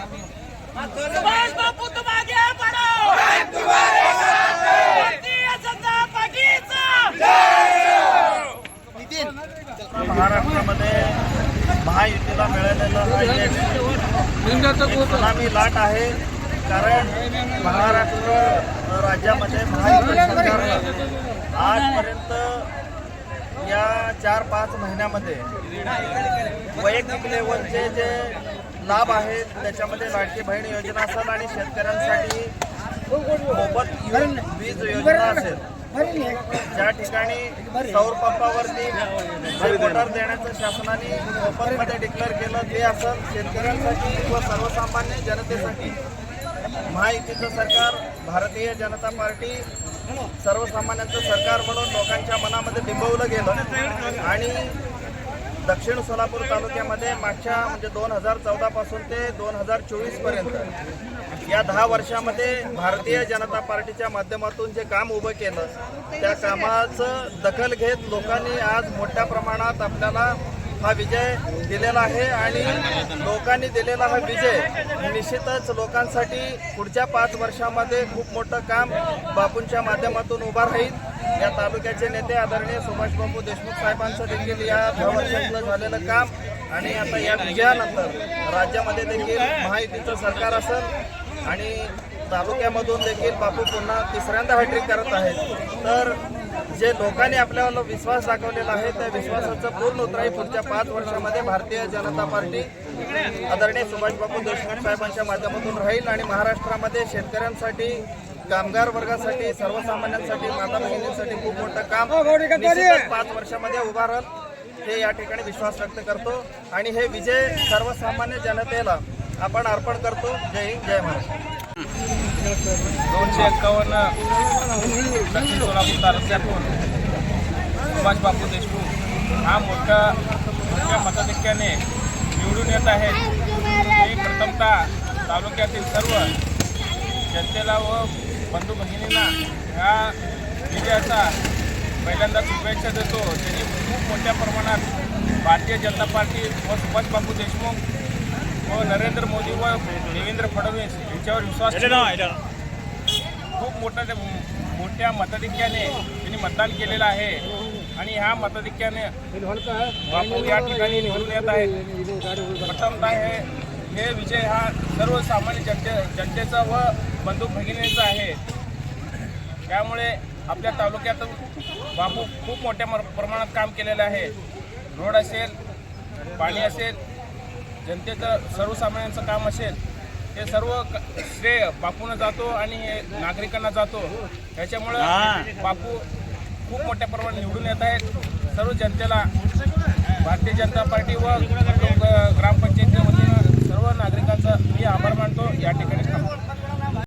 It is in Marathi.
सुभाष तुम आगे भारतीय जनता पार्टीचा. महाराष्ट्रामध्ये महायुतीला मिळालेलं हा लाट आहे कारण महाराष्ट्र राज्यामध्ये महायुती सरकारनं आजपर्यंत या चार पाच महिन्यामध्ये वैयक्तिक लेवलचे जे लाभ आहेत त्याच्यामध्ये लाडकी बहीण योजना असेल आणि शेतकऱ्यांसाठी मोफत वीज योजना असेल. ज्या ठिकाणी सौर पंपावरती जे देण्याचं शासनाने मोफतमध्ये डिक्लेअर केलं ते असं शेतकऱ्यांसाठी व सर्वसामान्य जनतेसाठी. महायुतीचं सरकार भारतीय जनता पार्टी सर्वसामान्यांचं सरकार म्हणून लोकांच्या मनामध्ये बिंबवलं गेलं. आणि दक्षिण सोलापूर तालुक्यामध्ये मागच्या म्हणजे दोन हजार चौदा पासून ते दोन हजार चोवीसपर्यंत या दहा वर्षामध्ये भारतीय जनता पार्टीच्या माध्यमातून जे काम उभं केलं त्या कामाचं दखल घेत लोकांनी आज मोठ्या प्रमाणात आपल्याला हा विजय दिलेला आहे आणि लोकांनी दिलेला हा विजय निश्चितच लोकांसाठी पुढच्या पाच वर्षामध्ये खूप मोठं काम बापूंच्या माध्यमातून उभा राहील. या तालुक्याचे नेते आदरणीय सुभाषबाबू देशमुख साहेबांचं देखील या दहा वर्षातलं झालेलं काम आणि आता या विजयानंतर राज्यामध्ये देखील महायुतीचं सरकार असेल आणि तालुक्यामधून देखील बापू पुन्हा तिसऱ्यांदा हॅट्रिक करत आहेत. तर जे लोकांनी आपल्यावर विश्वास दाखवलेला आहे त्या विश्वासाचं पूर्ण उतराई पुढच्या पाच वर्षामध्ये भारतीय जनता पार्टी आदरणीय सुभाषबाबू देशमुख साहेबांच्या माध्यमातून राहील आणि महाराष्ट्रामध्ये शेतकऱ्यांसाठी कामगार वर्गासाठी सर्वसामान्यांसाठी माता भगिनींसाठी खूप मोठं काम निश्चितच पाच वर्षामध्ये उभा राहत हे या ठिकाणी विश्वास व्यक्त करतो. आणि हे विजय सर्वसामान्य जनतेला आपण अर्पण करतो. जय हिंद जय महाराष्ट्र! दोनशे एक्कावन्न दक्षिण सोलापूर तालुक्यातून सुभाष बापू देशमुख. हा मोठा मोठ्या मताधिक्याने निवडून येत आहेत मी प्रथमतः तालुक्यातील सर्व जनतेला व बंधू भगिनींना ह्या विजयाचा पहिल्यांदा शुभेच्छा देतो. त्यांनी खूप मोठ्या प्रमाणात भारतीय जनता पार्टी व सुभाष बापू देशमुख व नरेंद्र मोदी व देवेंद्र फडणवीस यांच्यावर विश्वास खूप मोठ्या मोठ्या मताधिक्याने त्यांनी मतदान केलेलं आहे. आणि ह्या मताधिक्याने बापू या ठिकाणी निवडून येत आहेत. प्रथमतः हे हे विजय हा सर्वसामान्य जनते जनतेचा व बंधू भगिनींचा आहे. त्यामुळे आपल्या तालुक्यात बापू खूप मोठ्या प्रमाणात काम केलेलं आहे. रोड असेल पाणी असेल जनतेचं सर्वसामान्यांचं काम असेल. हे सर्व श्रेय बापूंना जातो आणि नागरिकांना जातो. त्याच्यामुळं बापू खूप मोठ्या प्रमाणात निवडून येत आहेत. सर्व जनतेला भारतीय जनता पार्टी व ग्रामपंचायतीच्या वतीनं सर्व नागरिकांचा मी आभार मानतो. या ठिकाणी